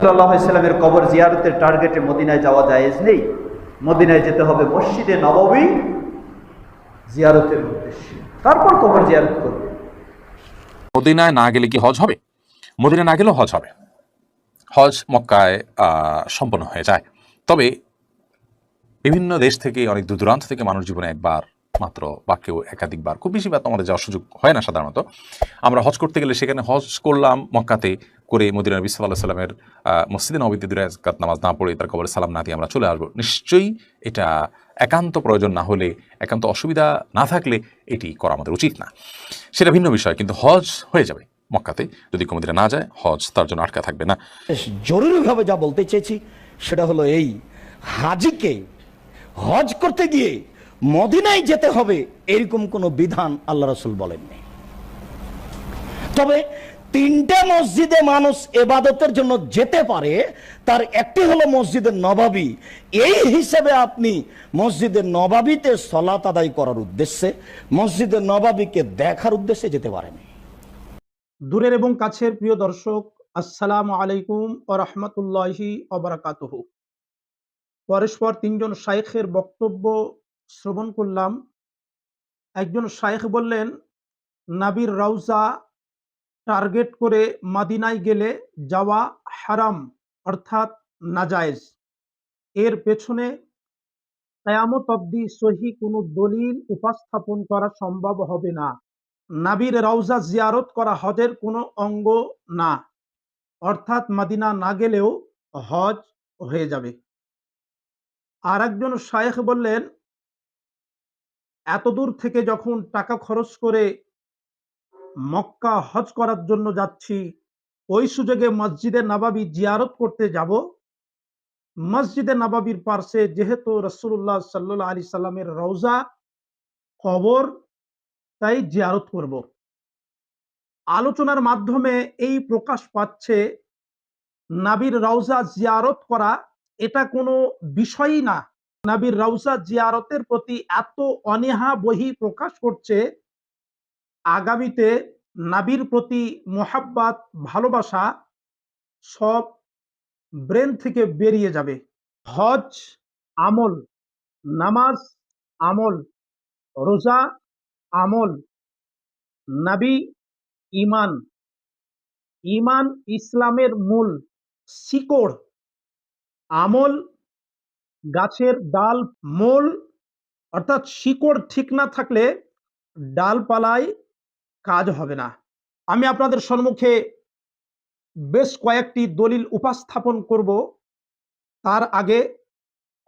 সাল্লামের কবর জিয়ারতের টার্গেটে মদিনায় যাওয়া জায়েজ নেই। মদিনায় যেতে হবে মসজিদে নববী জিয়ারতের উদ্দেশ্যে। তারপর কবর জিয়ারত করবে। মদিনায় না গেলে কি হজ হবে? মদিনায় না গেলেও হজ হবে। হজ মক্কায় সম্পন্ন হয়ে যায়। তবে বিভিন্ন দেশ থেকে, অনেক দূর দূরান্ত থেকে মানুষ জীবনে একবার মাত্র বা কেউ একাধিকবার, খুব বেশি বার তো আমাদের যাওয়ার সুযোগ হয় না সাধারণত। আমরা হজ করতে গেলে সেখানে হজ করলাম মক্কাতে। করে মদিনা নবী সাল্লাহ সাল্লামের মসজিদে নবীতে দুই রাকাত নামাজ না পড়ে তার কবরে সালাম না দিয়ে আমরা চলে আসব। নিশ্চয়ই এটা একান্ত প্রয়োজন না হলে, একান্ত অসুবিধা না থাকলে এটি করা আমাদের উচিত না। সেটা ভিন্ন বিষয়, কিন্তু হজ হয়ে যাবে মক্কাতে। যদি কোনোদিনে না যায়, হজ তার জন্য আটকা থাকবে না। জরুরিভাবে যা বলতে চেয়েছি সেটা হলো এই, হাজিকে হজ করতে গিয়ে মদিনায় যেতে হবে এরকম কোনো বিধান আল্লাহ রসুল বলেননি। তবে তিনটে মসজিদে মানুষ এবাদতের জন্য যেতে পারে, তার একটি হলো মসজিদের নবাবী। এই হিসেবে আপনি মসজিদের নবাবিতে সলাত আদায় করার উদ্দেশ্যে মসজিদের নবাবীকে দেখার উদ্দেশ্যে যেতে পারেন। দূরের এবং কাছের প্রিয় দর্শক, আসসালামু আলাইকুম ও রহমতুল্লাহি অবরাকাতহ পরস্পর তিনজন শাইখের বক্তব্য শ্রবণ করলাম। একজন শাইখ বললেন, নাবির রাউজা টার্গেট করে মাদিনায় গেলে যাওয়া হারাম, অর্থাৎ নাজায়েজ। এর পেছনে তায়ামত অব্দি সহি কোনো দলিল উপস্থাপন করা সম্ভব হবে না। নাবির রওজা জিয়ারত করা হজের কোনো অঙ্গ না, অর্থাৎ মাদিনা না গেলেও হজ হয়ে যাবে। আর একজন শায়েখ বললেন এত দূর থেকে যখন টাকা খরচ করে মক্কা হজ করার জন্য যাচ্ছি। ওই সুযোগে মসজিদে নবাবী জিয়ারত করতে যাব। মসজিদে নবাবির পার্শ্বে যেহেতু রসুল্লাহ সাল্লাহ আলি সাল্লামের রওজা, কবর, তাই জিয়ারত করব। আলোচনার মাধ্যমে এই প্রকাশ পাচ্ছে, নাবির রওজা জিয়ারত করা এটা কোনো বিষয়ই না। নাবির রওজা জিয়ারতের প্রতি এত অনীহা, বহি প্রকাশ করছে আগামীতে নাবির প্রতি মোহাব্বাত, ভালোবাসা সব ব্রেন থেকে বেরিয়ে যাবে। হজ আমল, নামাজ আমল, রোজা আমল, নাবি ইমান ইমান ইসলামের মূল শিকড়। আমল গাছের ডাল, মূল, অর্থাৎ শিকড় ঠিক না থাকলে ডালপালায় কাজ হবে না। আমি আপনাদের সম্মুখে বেশ কয়েকটি দলিল উপস্থাপন করব। তার আগে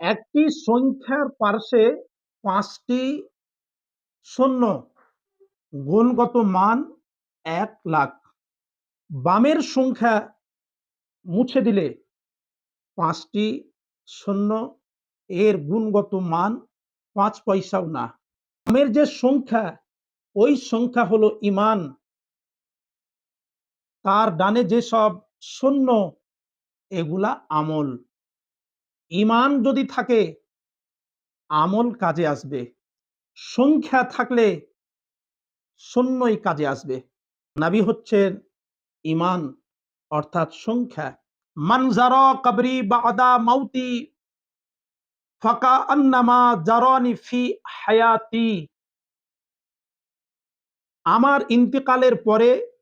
একটি সংখ্যার পার্শ্বে পাঁচটি শূন্য, গুণগত মান এক লাখ। বামের সংখ্যা মুছে দিলে পাঁচটি শূন্য, এর গুণগত মান পাঁচ পয়সাও না। বামের যে সংখ্যা ওই সংখ্যা হলো ইমান। তার ডানে যেসব শূন্য, এগুলা আমল। ইমান যদি থাকে, আমল কাজে আসবে। সংখ্যা থাকলে শূন্যই কাজে আসবে। নাবি হচ্ছেন ইমান, অর্থাৎ সংখ্যা। মানজার কবরি বাদা মাউতি, ফাকা আন্নামা জারানি ফি হায়াতি। আমার ইন্তেকালের পরে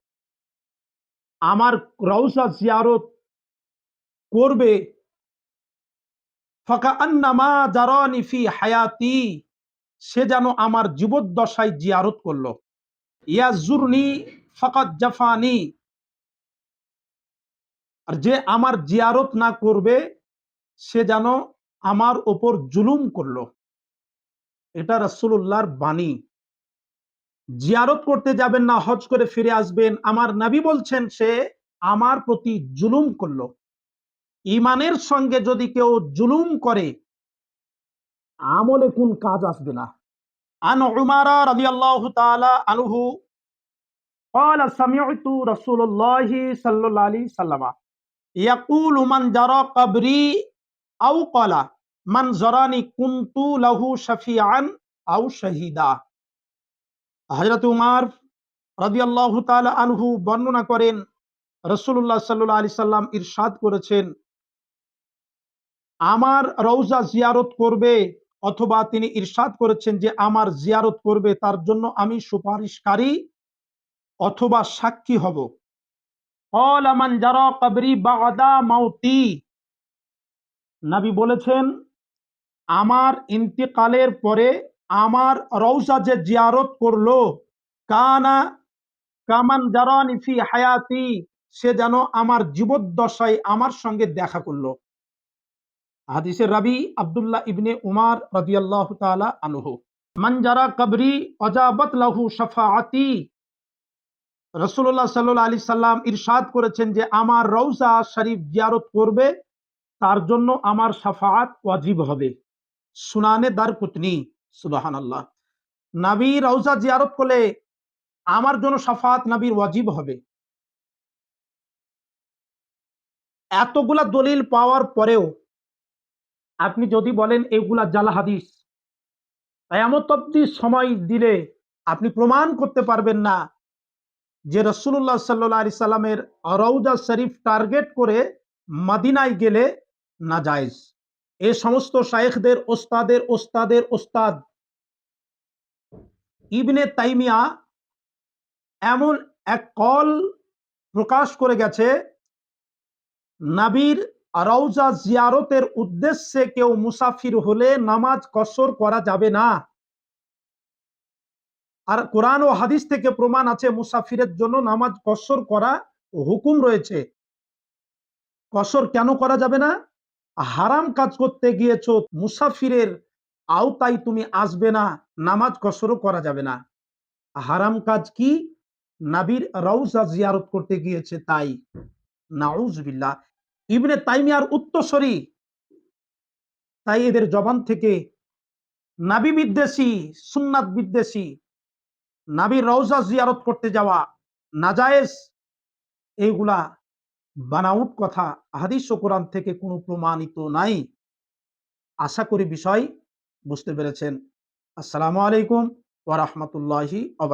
আমার রওজা জিয়ারত করবে। ফাকা আন্নামা জারানি ফি হায়াতি, সে যেন আমার জীবদ্দশায় জিয়ারত করল। ইয়াজুরনি ফাকাত জাফানি। আর যে আমার জিয়ারত না করবে, সে যেন আমার ওপর জুলুম করল। এটা রাসূলুল্লাহর বাণী। জিয়ারত করতে যাবেন না হজ করে ফিরে আসবেন আমার নবী বলছেন সে আমার প্রতি জুলুম করলো ইমানের সঙ্গে যদি কেউ জুলুম করে আমলে কোন কাজ আসবে না আন উমারা রাদিয়াল্লাহু তাআলা আনহু قال سمعت رسول الله صلى الله عليه وسلم يقول من جرى قبري أو قال من زراني كنت له شفيعا أو شهيدا হজরত উমার রাজিয়াল্লাহ তাল আনহু বর্ণনা করেন রসুল্লাহ সাল্লু আলি সাল্লাম ইরশাদ করেছেন, আমার রৌজা জিয়ারত করবে অথবা তিনি ইরশাদ করেছেন যে আমার জিয়ারত করবে, তার জন্য আমি সুপারিশকারী অথবা সাক্ষী হব। অলামান জারা কবরি বাগদা মাউতি। নাবি বলেছেন, আমার ইন্তিকালের পরে আমার রৌজা যে জিয়ারত করল। কানা কামান জারানি ফি হায়াতি, সে যেন আমার জীবদ্দশায় আমার সঙ্গে দেখা করল। হাদিসের রাবি আব্দুল্লাহ ইবনে উমার রাদিয়াল্লাহু তাআলা আনহু। মান যারা কবরি অজাবত লাহু শাফাআতি। রাসূলুল্লাহ সাল্লাল্লাহু আলাইহি সাল্লাম ইরশাদ করেছেন যে, আমার রওজা শরীফ জিয়ারত করবে, তার জন্য আমার শাফাআত ওয়াজিব হবে। সুনানে সুবহানাল্লাহ। নবী রওজা জিয়ারত করলে আমার জন্য শাফাআত নবীর ওয়াজিব হবে। এতগুলা দলিল পাওয়ার পরেও আপনি যদি বলেন এগুলা জালা হাদিস এমত অব্দি সময় দিলে আপনি প্রমাণ করতে পারবেন না যে রসুল্লাহ সাল্লাহ আলি সাল্লামের রৌজা শরীফ টার্গেট করে মাদিনায় গেলে না জায়েজ। এ সমস্ত শায়েখদের, ওস্তাদের ওস্তাদের ওস্তাদ। ইবনে তাইমিয়া এমন এক কল প্রকাশ করে গেছে, নাবির রৌজা জিয়ারতের উদ্দেশ্যে কেউ মুসাফির হলে নামাজ কসর করা যাবে না। আর কোরআন ও হাদিস থেকে প্রমাণ আছে, মুসাফিরের জন্য নামাজ কসর করা হুকুম রয়েছে। কসর কেন করা যাবে না? হারাম কাজ করতে গিয়েছ, মুসাফিরের আওতায় তুমি আসবে না, নামাজ কসরও করা যাবে না। হারাম কাজ কি? নাবির রৌজা জিয়ারত করতে গিয়েছে তাই। নাউজবিল্লাহ। ইবনে তাইমিয়ার উত্তরসরি তাই এদের জবান থেকে নাবি বিদ্বেষী, সুন্নাত বিদ্বেষী, নাবির রওজা জিয়ারত করতে যাওয়া নাজায়েজ, এইগুলা বানাউট কথা হাদিস ও কোরআন থেকে কোনো প্রমাণিত নাই। আশা করি বিষয় বুঝতে পেরেছেন। আসসালামু আলাইকুম ওয়া রাহমাতুল্লাহি ওয়া